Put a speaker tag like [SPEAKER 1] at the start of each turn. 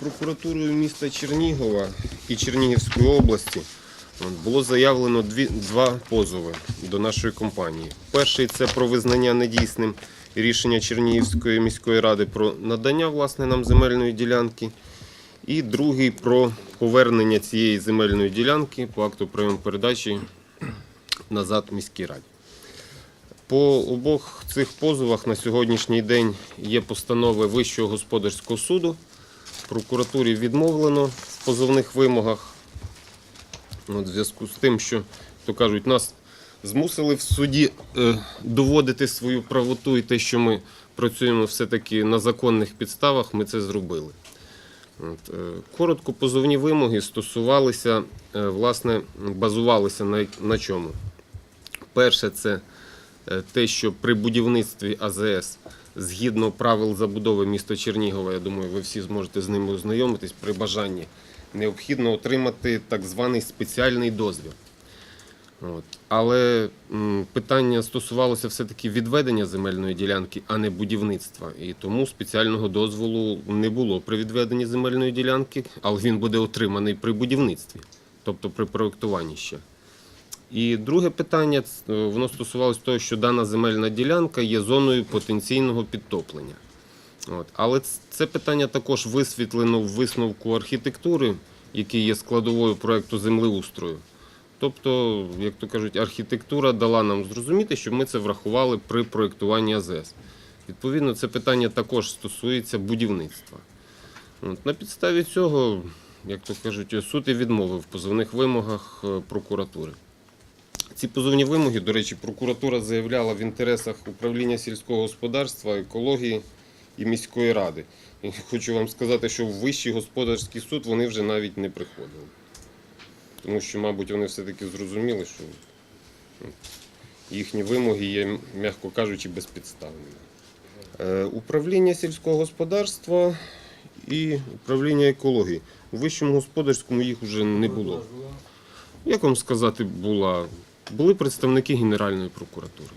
[SPEAKER 1] прокуратурою міста Чернігова і Чернігівської області було заявлено дві, два позови до нашої компанії. Перший це про визнання недійсним рішення Чернігівської міської ради про надання власне нам земельної ділянки. І другий про повернення цієї земельної ділянки по акту прийому передачі назад міській раді. По обох цих позовах на сьогоднішній день є постанови Вищого господарського суду. Прокуратурі відмовлено в позовних вимогах. От, в зв'язку з тим, що, то кажуть, нас змусили в суді е, доводити свою правоту і те, що ми працюємо все-таки на законних підставах, ми це зробили. От, е, коротко, позовні вимоги стосувалися, е, власне, базувалися на, на чому? Перше, це е, те, що при будівництві АЗС згідно правил забудови міста Чернігова, я думаю, ви всі зможете з ними ознайомитись при бажанні, необхідно отримати так званий спеціальний дозвіл. От. Але питання стосувалося все-таки відведення земельної ділянки, а не будівництва. І тому спеціального дозволу не було при відведенні земельної ділянки, але він буде отриманий при будівництві, тобто при проєктуванні ще. І друге питання е, воно стосувалося того, що дана земельна ділянка є зоною потенційного підтоплення. От. Але це питання також висвітлено в висновку архітектури, який є складовою проєкту землеустрою. Тобто, як то кажуть, архітектура дала нам зрозуміти, щоб ми це врахували при проєктуванні АЗС. Відповідно, це питання також стосується будівництва. От, на підставі цього, як то кажуть, суд і відмовив в позовних вимогах е, прокуратури. Ці позовні вимоги, до речі, прокуратура заявляла в інтересах управління сільського господарства, екології і міської ради. І хочу вам сказати, що в Вищий господарський суд вони вже навіть не приходили. Тому що, мабуть, вони все-таки зрозуміли, що ну, їхні вимоги є, м'яко кажучи, безпідставними. Е, Управління сільського господарства і управління екології. У вищому господарському їх вже не було. Як вам сказати, була, були представники Генеральної прокуратури.